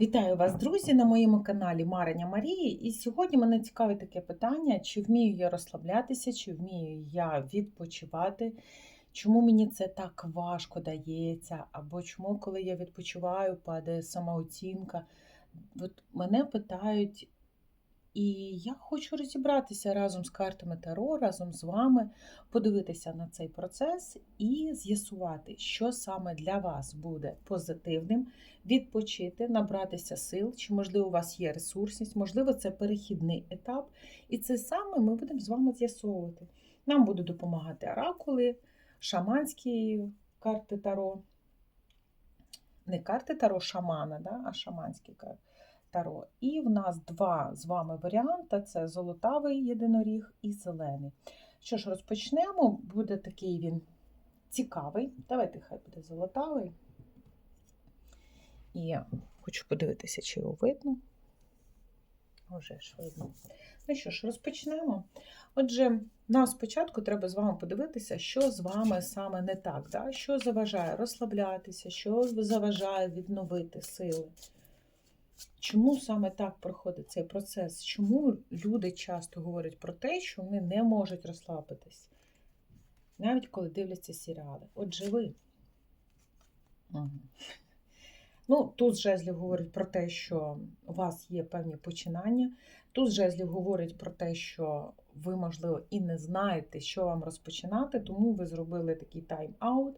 Вітаю вас, друзі, на моєму каналі Марення Марії. І сьогодні мене цікавить таке питання: чи вмію я розслаблятися, чи вмію я відпочивати, чому мені це так важко дається, або чому, коли я відпочиваю, падає самооцінка. От мене питають, і я хочу розібратися разом з картами Таро, разом з вами, подивитися на цей процес і з'ясувати, що саме для вас буде позитивним, відпочити, набратися сил, чи, можливо, у вас є ресурсність, можливо, це перехідний етап. І це саме ми будемо з вами з'ясовувати. Нам будуть допомагати оракули, шаманські карти Таро. Не карти Таро шамана, да, а шаманські карти. Таро. І в нас два з вами варіанти: це золотавий єдиноріг і зелений. Що ж, розпочнемо. Буде такий він цікавий. Давайте хай буде золотавий. І я хочу подивитися, чи його видно. Вже ж видно. Ну що ж, розпочнемо. Отже, нам спочатку треба з вами подивитися, що з вами саме не так, да? що заважає розслаблятися, що заважає відновити сили. Чому саме так проходить цей процес? Чому люди часто говорять про те, що вони не можуть розслабитись, навіть коли дивляться серіали? Отже, ви. Угу. Ну, Тут жезлів говорить про те, що у вас є певні починання. Тут жезлів говорить про те, що ви, можливо, і не знаєте, що вам розпочинати, тому ви зробили такий тайм-аут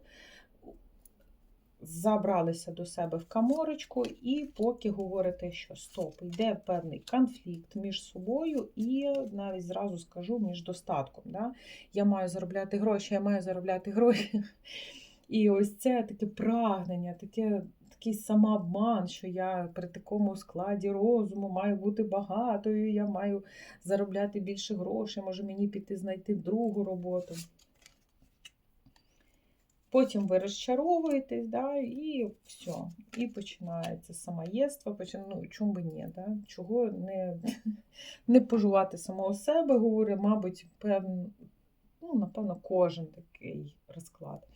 забралися до себе в каморочку, і поки говорите, що стоп, йде певний конфлікт між собою, і навіть зразу скажу між достатком. Да? Я маю заробляти гроші, я маю заробляти гроші. І ось це таке прагнення, таке. Такий самообман, що я при такому складі розуму маю бути багатою, я маю заробляти більше грошей, може мені піти знайти другу роботу. Потім ви розчаровуєтесь, да, і все. І починається самоєство, почина... ну, чому би ні, да? чого не не пожувати самого себе, говорю, мабуть, певно, ну, напевно, кожен такий розклад.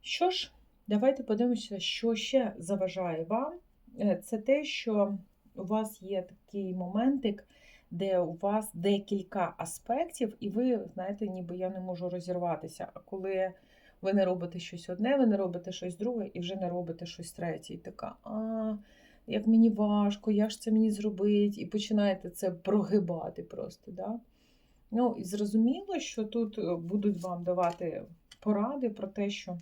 Що ж, давайте подивимося, що ще заважає вам. Е, це те, що у вас є такий моментик, де у вас декілька аспектів, і ви, знаєте, ніби я не можу розірватися. А коли ви не робите щось одне, ви не робите щось друге і вже не робите щось третє. І така, а, як мені важко, як ж це мені зробити? І починаєте це прогибати просто. Да? Ну, і зрозуміло, що тут е, будуть вам давати поради про те, що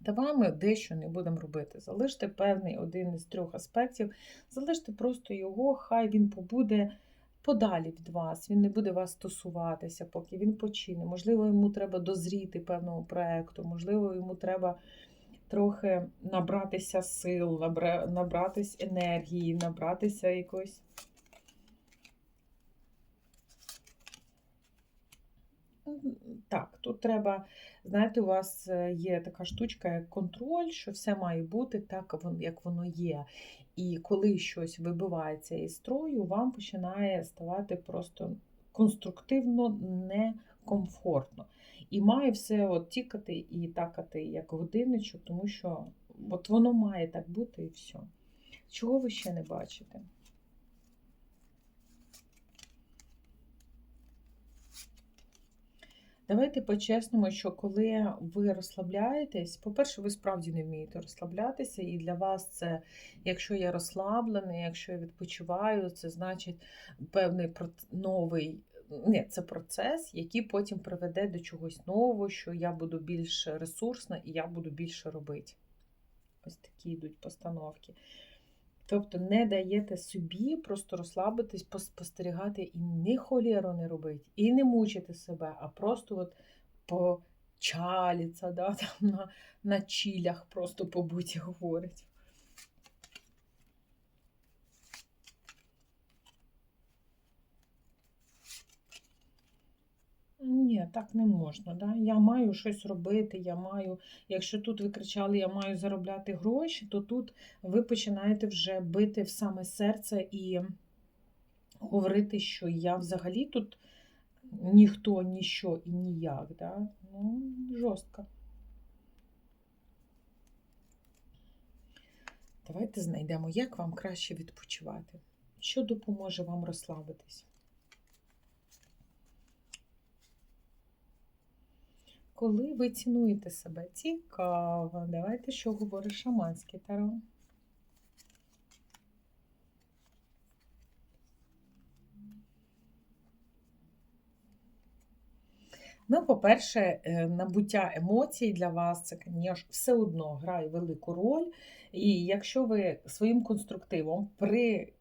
давай дещо не будемо робити. Залиште певний один із трьох аспектів, залиште просто його, хай він побуде подалі від вас, він не буде вас стосуватися, поки він почине. Можливо, йому треба дозріти певному проєкту, можливо, йому треба трохи набратися сил, набратися енергії, набратися якось. Так, тут треба, знаєте, у вас е, є така штучка, як контроль, що все має бути так, як воно є. І коли щось вибивається із строю, вам починає ставати просто конструктивно некомфортно. І має все от тікати і такати як годинничок, тому що от воно має так бути і все. Чого ви ще не бачите? Давайте по-чесному, що коли ви розслабляєтесь, по-перше, ви справді не вмієте розслаблятися, і для вас це, якщо я розслаблений, якщо я відпочиваю, це значить певний новий. Ні, це процес, який потім приведе до чогось нового, що я буду більш ресурсна і я буду більше робити. Ось такі йдуть постановки. Тобто не даєте собі просто розслабитись, спостерігати і ні холєру не робити, і не мучити себе, а просто от почаліться, да, там на на чілях просто побуті говорить. Ні, так не можна. Да? Я маю щось робити, я маю. Якщо тут ви кричали, я маю заробляти гроші, то тут ви починаєте вже бити в саме серце і говорити, що я взагалі тут ніхто, ніщо і ніяк. Да? Ну, жорстко. Давайте знайдемо, як вам краще відпочивати. Що допоможе вам розслабитись? Коли ви цінуєте себе, цікаво. Давайте, що говорить шаманське таро. Ну, по-перше, е, набуття емоцій для вас це, звісно, все одно грає велику роль. І якщо ви своїм конструктивом при,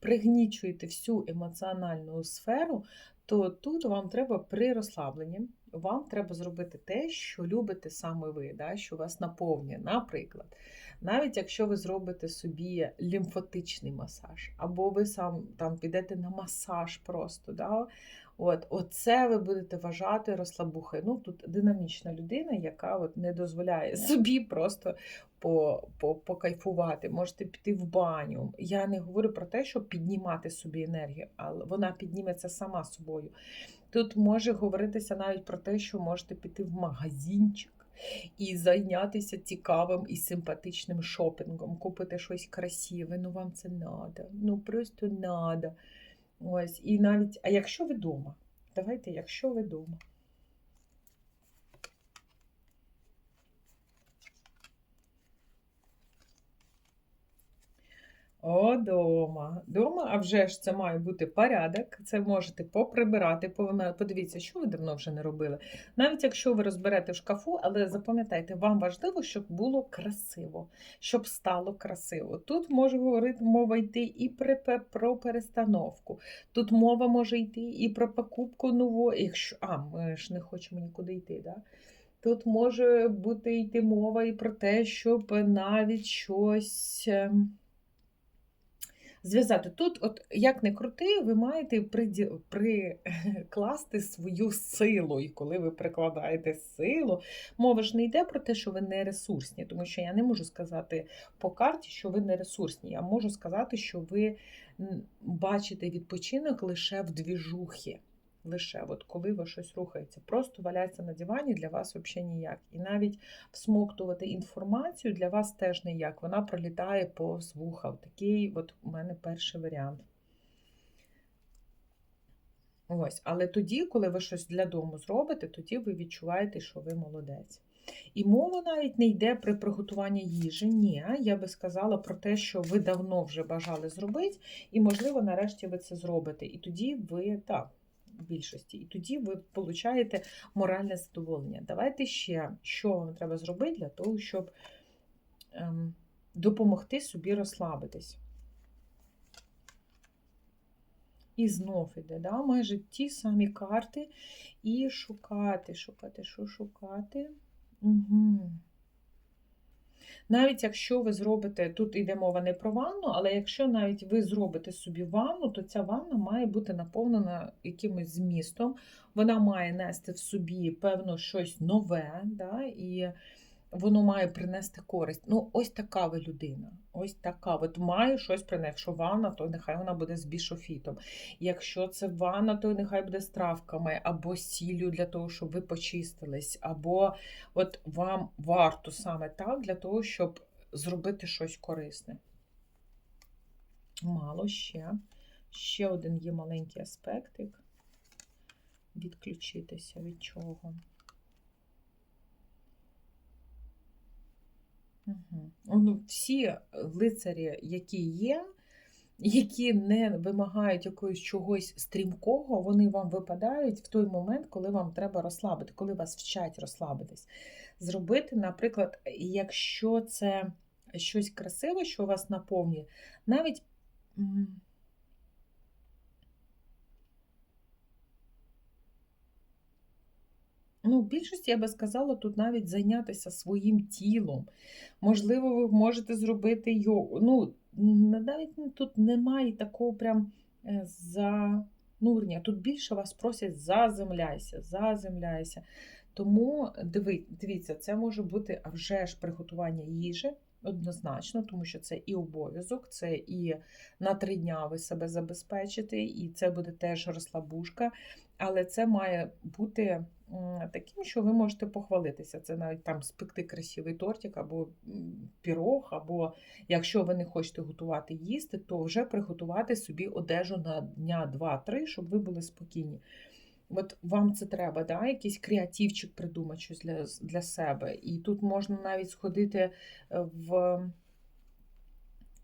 пригнічуєте всю емоціональну сферу, то тут вам треба при розслабленні, вам треба зробити те, що любите саме ви, да, що вас наповнює. Наприклад, навіть якщо ви зробите собі лімфатичний масаж, або ви сам там підете на масаж просто. Да, От, Оце ви будете вважати розслабухою. Ну, Тут динамічна людина, яка от не дозволяє собі просто по, по, покайфувати. Можете піти в баню. Я не говорю про те, щоб піднімати собі енергію, але вона підніметься сама собою. Тут може говоритися навіть про те, що можете піти в магазинчик. І зайнятися цікавим і симпатичним шопінгом, купити щось красиве, ну вам це треба, ну просто треба. Ось, і навіть, а якщо ви вдома? Давайте, якщо ви вдома. О, дома. А вже ж це має бути порядок. Це можете поприбирати, подивіться, що ви давно вже не робили. Навіть якщо ви розберете в шкафу, але запам'ятайте, вам важливо, щоб було красиво, щоб стало красиво. Тут може говорити мова йти і про перестановку. Тут мова може йти і про покупку нового, якщо а, ми ж не хочемо нікуди йти. Да? Тут може бути йти мова і про те, щоб навіть щось. Зв'язати. Тут, от як не крути, ви маєте прикласти свою силу. І коли ви прикладаєте силу, мова ж не йде про те, що ви не ресурсні, тому що я не можу сказати по карті, що ви не ресурсні. Я можу сказати, що ви бачите відпочинок лише в двіжухі лише от коли ви щось рухається. Просто валяється на дивані для вас взагалі ніяк. І навіть всмоктувати інформацію для вас теж ніяк. Вона пролітає повз вуха. Такий от у мене перший варіант. Ось, Але тоді, коли ви щось для дому зробите, тоді ви відчуваєте, що ви молодець. І мова навіть не йде при приготуванні їжі. Ні, я би сказала про те, що ви давно вже бажали зробити, і, можливо, нарешті ви це зробите. І тоді ви так більшості. І тоді ви получаєте моральне задоволення. Давайте ще, що вам треба зробити для того, щоб ем, допомогти собі розслабитись. І знов іде, да? майже ті самі карти. І шукати, шукати, що шукати. Угу. Навіть якщо ви зробите, тут йде мова не про ванну, але якщо навіть ви зробите собі ванну, то ця ванна має бути наповнена якимось змістом, вона має нести в собі, певно, щось нове. да, і воно має принести користь. Ну, ось така ви людина. Ось така. От має щось принести. Якщо ванна, то нехай вона буде з бішофітом. Якщо це ванна, то нехай буде з травками, або сіллю для того, щоб ви почистились, або от вам варто саме так для того, щоб зробити щось корисне. Мало ще. Ще один є маленький аспектик. Відключитися від чого. Угу. Всі лицарі, які є, які не вимагають якогось чогось стрімкого, вони вам випадають в той момент, коли вам треба розслабити, коли вас вчать розслабитись. Зробити, наприклад, якщо це щось красиве, що вас наповнює, навіть. Ну, в більшості, я би сказала, тут навіть зайнятися своїм тілом. Можливо, ви можете зробити йогу. Ну, навіть тут немає такого прям е, занурення. Тут більше вас просять заземляйся, заземляйся. Тому дивіться, це може бути вже ж приготування їжі. Однозначно, тому що це і обов'язок, це і на три дня ви себе забезпечите, і це буде теж розслабушка. Але це має бути таким, що ви можете похвалитися. Це навіть там спекти красивий тортик або пірог, або якщо ви не хочете готувати їсти, то вже приготувати собі одежу на дня 2-3, щоб ви були спокійні. От вам це треба, да? якийсь креативчик придумати щось для, для себе. І тут можна навіть сходити е, в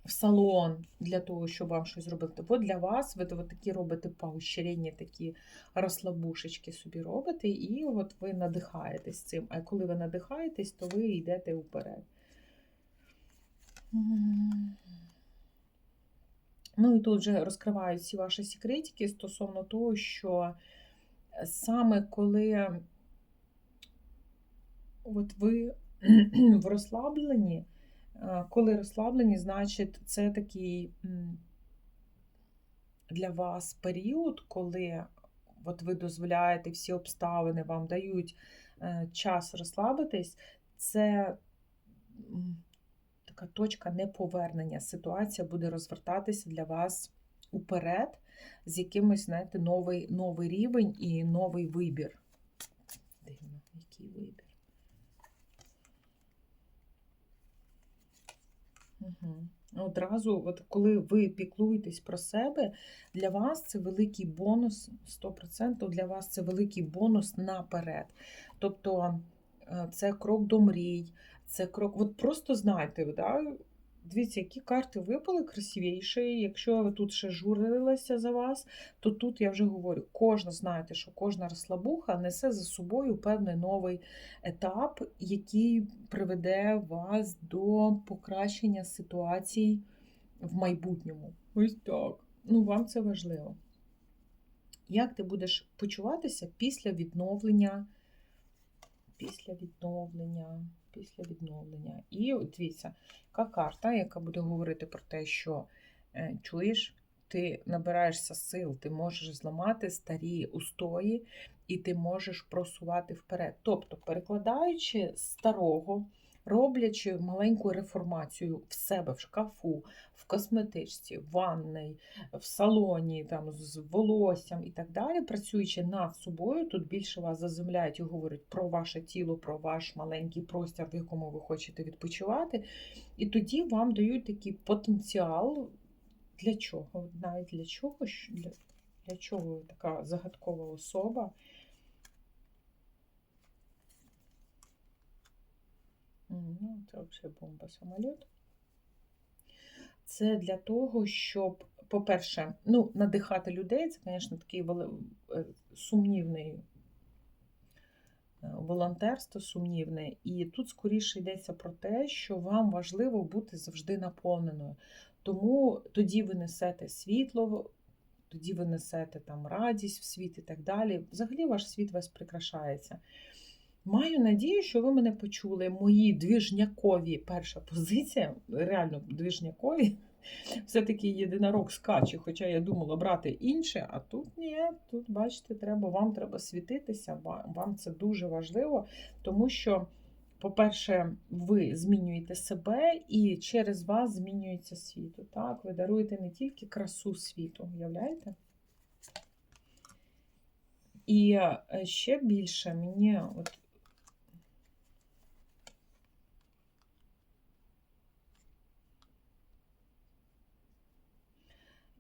в салон для того, щоб вам щось зробити. Бо для вас ви от такі робите поощрення, такі розслабушечки собі робите, і от ви надихаєтесь цим. А коли ви надихаєтесь, то ви йдете вперед. Ну і тут вже розкривають всі ваші секретики стосовно того, що саме коли от ви в розслабленні, коли розслаблені, значить, це такий для вас період, коли от ви дозволяєте всі обставини, вам дають е, час розслабитись, це така точка неповернення. Ситуація буде розвертатися для вас уперед, з якимось, знаєте, новий, новий рівень і новий вибір. Дивно, який вибір. Угу. Одразу, от коли ви піклуєтесь про себе, для вас це великий бонус, 100% для вас це великий бонус наперед. Тобто е, це крок до мрій, це крок. От просто знайте, да, Дивіться, які карти випали красивіші. Якщо тут ще журилася за вас, то тут я вже говорю, кожна, знаєте, що кожна розслабуха несе за собою певний новий етап, який приведе вас до покращення ситуацій в майбутньому. Ось так. Ну, вам це важливо. Як ти будеш почуватися після відновлення? Після відновлення після відновлення. І от дивіться, яка карта, яка буде говорити про те, що е, чуєш, ти набираєшся сил, ти можеш зламати старі устої, і ти можеш просувати вперед. Тобто, перекладаючи старого роблячи маленьку реформацію в себе в шкафу, в косметичці, в ванной, в салоні, там, з волоссям і так далі, працюючи над собою, тут більше вас заземляють і говорять про ваше тіло, про ваш маленький простір, в якому ви хочете відпочивати. І тоді вам дають такий потенціал. Для чого? Навіть для чого? Для, для чого така загадкова особа? Ну, Це взагалі бомба самоліт. Це для того, щоб, по-перше, ну, надихати людей, це, звісно, такий е, сумнівний е, волонтерство сумнівне. І тут скоріше йдеться про те, що вам важливо бути завжди наповненою. Тому тоді ви несете світло, тоді ви несете там радість в світ і так далі. Взагалі ваш світ вас прикрашається. Маю надію, що ви мене почули. Мої двіжнякові перша позиція, реально двіжнякові. Все-таки єдинорог скаче, хоча я думала брати інше, а тут ні, тут, бачите, треба, вам треба світитися, вам це дуже важливо, тому що, по-перше, ви змінюєте себе і через вас змінюється світу. Так, Ви даруєте не тільки красу світу, уявляєте? І е, ще більше мені от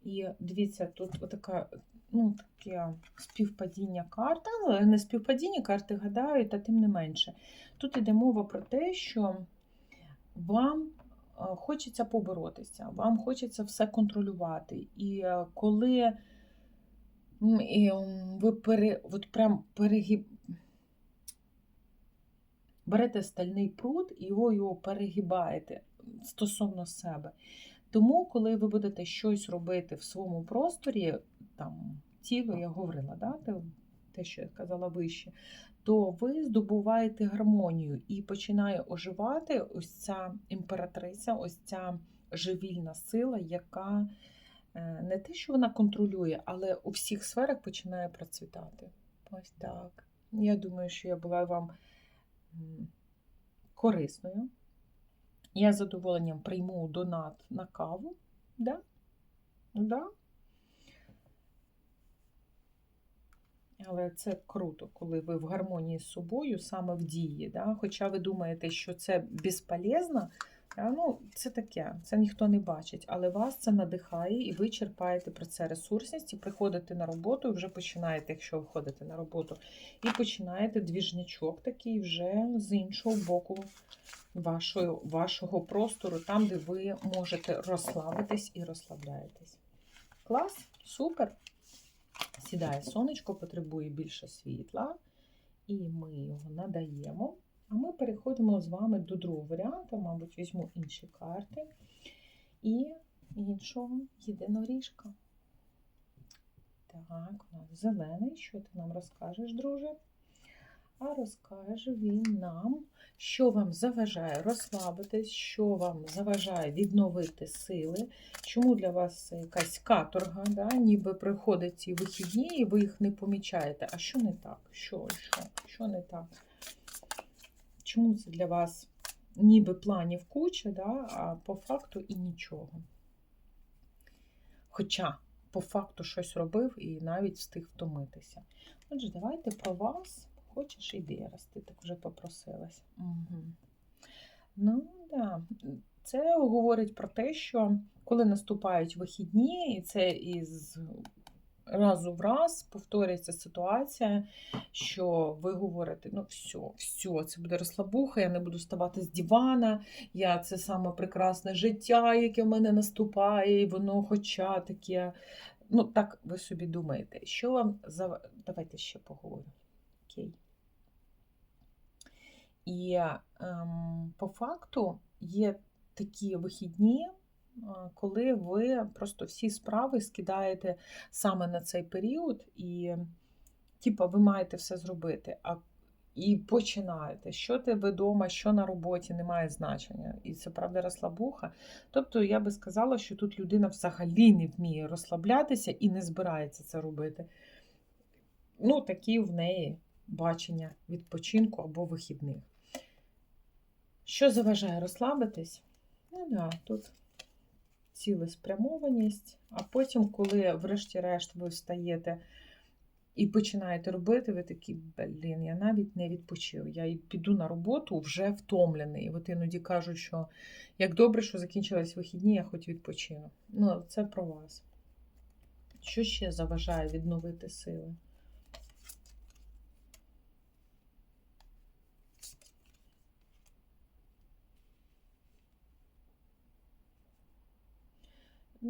І дивіться, тут така, ну, таке співпадіння карт, але не співпадіння карти гадають, а тим не менше. Тут йде мова про те, що вам е, хочеться поборотися, вам хочеться все контролювати. І е, коли ви пере, от прям перегиб... берете стальний пруд і його його перегибаєте стосовно себе. Тому, коли ви будете щось робити в своєму просторі, там тіло, я говорила, да, те, що я казала вище, то ви здобуваєте гармонію і починає оживати ось ця імператриця, ось ця живільна сила, яка е, не те, що вона контролює, але у всіх сферах починає процвітати. Ось так. Я думаю, що я була вам корисною. Я з задоволенням прийму донат на каву. Да? Да? Але це круто, коли ви в гармонії з собою, саме в дії. Да? Хоча ви думаєте, що це безполезно, ну, це таке, це ніхто не бачить, але вас це надихає, і ви черпаєте про це ресурсність, і приходите на роботу, і вже починаєте, якщо ви ходите на роботу, і починаєте двіжнячок такий вже з іншого боку вашого, вашого простору, там, де ви можете розслабитись і розслабляєтесь. Клас, супер! Сідає сонечко, потребує більше світла, і ми його надаємо. А ми переходимо з вами до другого варіанту, мабуть, візьму інші карти і іншого єдиноріжка. Так, у нас зелений. Що ти нам розкажеш, друже? А розкаже він нам, що вам заважає розслабитись, що вам заважає відновити сили, чому для вас якась каторга, да? ніби приходять ці вихідні, і ви їх не помічаєте. А що не так? Що, що, що не так? Чому це для вас ніби планів куча, да? а по факту і нічого? Хоча по факту щось робив і навіть встиг втомитися. Отже, давайте про вас. Хочеш, іди, раз ти так вже попросилась. Угу. Ну, да. Це говорить про те, що коли наступають вихідні, і це із разу в раз повторюється ситуація, що ви говорите: ну, все, все, це буде розслабуха, я не буду ставати з дивана, я це саме прекрасне життя, яке в мене наступає, і воно хоча таке. Ну, так ви собі думаєте, що вам за. Давайте ще поговорю. Окей. І ем, по факту є такі вихідні, коли ви просто всі справи скидаєте саме на цей період, і, типа, ви маєте все зробити. А і починаєте. Що ти вдома, що на роботі, не має значення. І це правда розслабуха. Тобто, я би сказала, що тут людина взагалі не вміє розслаблятися і не збирається це робити. Ну, такі в неї бачення відпочинку або вихідних. Що заважає розслабитись? Ну да, тут цілеспрямованість, а потім, коли, врешті-решт, ви встаєте і починаєте робити, ви такі, блін, я навіть не відпочив. Я піду на роботу вже втомлений. І от іноді кажуть, що як добре, що закінчились вихідні, я хоч відпочину. Ну, це про вас. Що ще заважає відновити сили?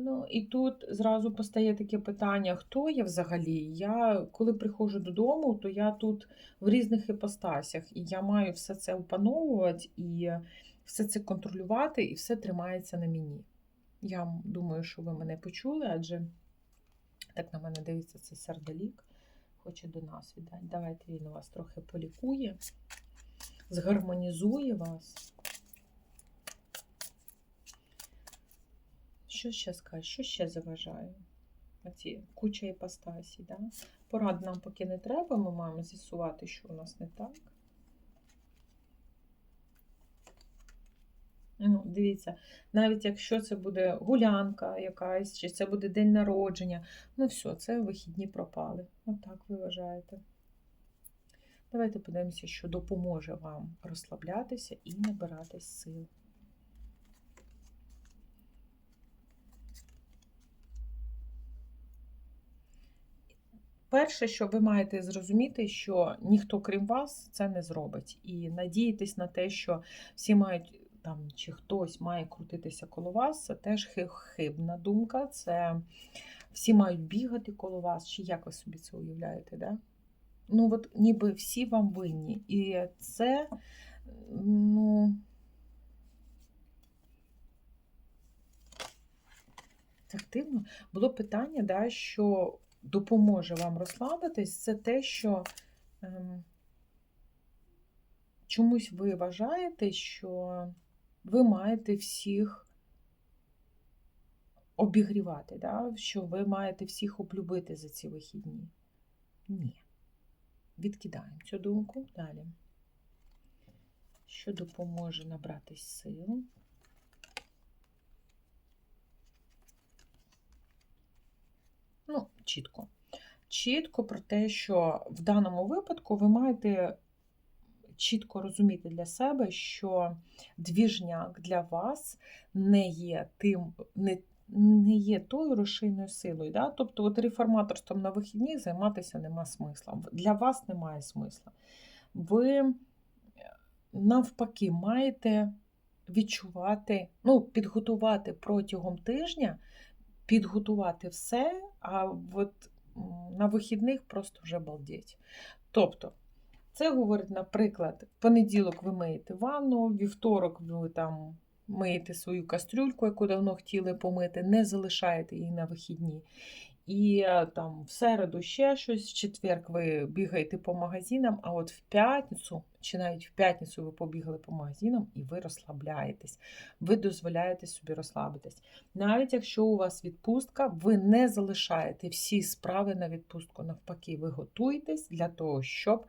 Ну, і тут зразу постає таке питання: хто я взагалі? Я коли приходжу додому, то я тут в різних іпостасях, і я маю все це опановувати і все це контролювати, і все тримається на мені. Я думаю, що ви мене почули, адже так на мене дивиться цей сердолік, хоче до нас віддати. Давайте він вас трохи полікує, згармонізує вас. Що ще скажеш? Що ще заважає? Оці куча іпостасій, да? Порад нам поки не треба, ми маємо з'ясувати, що у нас не так. Ну, Дивіться, навіть якщо це буде гулянка якась, чи це буде день народження, ну все, це вихідні пропали. Отак ви вважаєте. Давайте подивимося, що допоможе вам розслаблятися і набиратись сил. Перше, що ви маєте зрозуміти, що ніхто крім вас це не зробить. І надіятись на те, що всі мають там, чи хтось має крутитися коло вас, це теж хибна думка. Це всі мають бігати коло вас, чи як ви собі це уявляєте? Да? Ну, от ніби всі вам винні. І це, ну. Так дивно. Було питання, да, що допоможе вам розслабитись, це те, що ем, чомусь ви вважаєте, що ви маєте всіх обігрівати, да? що ви маєте всіх облюбити за ці вихідні. Ні. Відкидаємо цю думку далі. Що допоможе набратись сил? Ну, чітко. чітко про те, що в даному випадку ви маєте чітко розуміти для себе, що двіжняк для вас не є тим, не, не є тою рушійною силою. Да? Тобто, от реформаторством на вихідні займатися нема смисла. Для вас немає смисла. Ви е, навпаки маєте відчувати, ну, підготувати протягом тижня, підготувати все, а от на вихідних просто вже балдеть. Тобто, це говорить, наприклад, в понеділок ви миєте ванну, вівторок ви там миєте свою кастрюльку, яку давно хотіли помити, не залишаєте її на вихідні. І е, там в середу ще щось, в четвер ви бігаєте по магазинам, а от в п'ятницю, чи навіть в п'ятницю ви побігали по магазинам і ви розслабляєтесь, ви дозволяєте собі розслабитись. Навіть якщо у вас відпустка, ви не залишаєте всі справи на відпустку. Навпаки, ви готуєтесь для того, щоб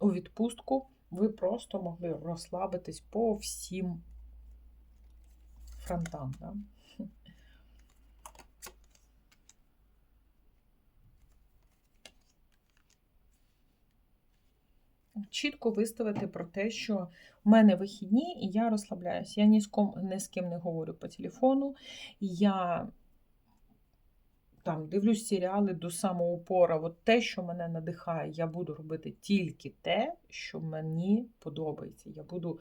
у відпустку ви просто могли розслабитись по всім фронтам. Да? Чітко виставити про те, що в мене вихідні і я розслабляюсь. Я ні з, ком, ні з ким не говорю по телефону. Я там дивлюсь серіали до самого упора. От те, що мене надихає, я буду робити тільки те, що мені подобається. Я буду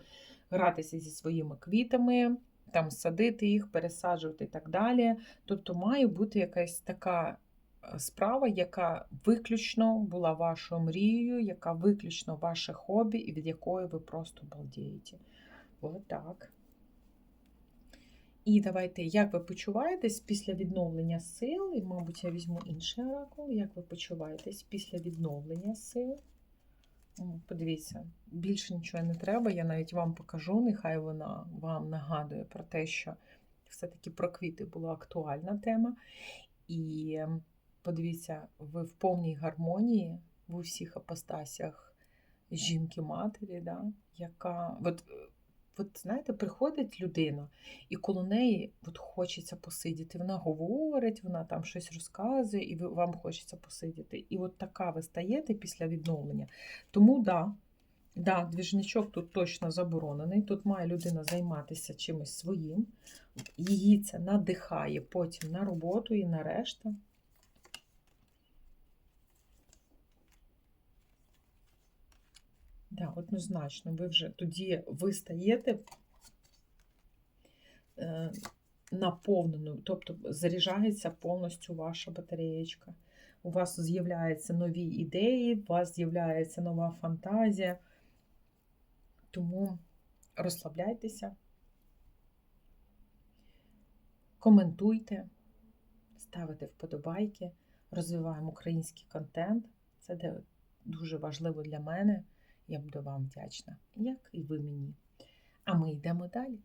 гратися зі своїми квітами, там садити їх, пересаджувати і так далі. Тобто має бути якась така справа, яка виключно була вашою мрією, яка виключно ваше хобі, і від якої ви просто балдієте. Ось так. І давайте, як ви почуваєтесь після відновлення сил, і, мабуть, я візьму інший оракул. Як ви почуваєтесь після відновлення сил? Подивіться, більше нічого не треба. Я навіть вам покажу, нехай вона вам нагадує про те, що все-таки про квіти була актуальна тема. І ем, подивіться, ви в повній гармонії в усіх апостасіях жінки-матері, да, яка. От, от знаєте, приходить людина, і коло неї от хочеться посидіти. Вона говорить, вона там щось розказує, і вам хочеться посидіти. І от така ви стаєте після відновлення. Тому да, да, двіжничок тут точно заборонений. Тут має людина займатися чимось своїм. Її це надихає потім на роботу і на решта. Да, однозначно, ви вже тоді ви стаєте наповненою, тобто заряджається повністю ваша батареєчка. У вас з'являються нові ідеї, у вас з'являється нова фантазія. Тому розслабляйтеся, коментуйте, ставте вподобайки, розвиваємо український контент. Це дуже важливо для мене. Я буду вам вдячна, як і ви мені. А ми йдемо далі.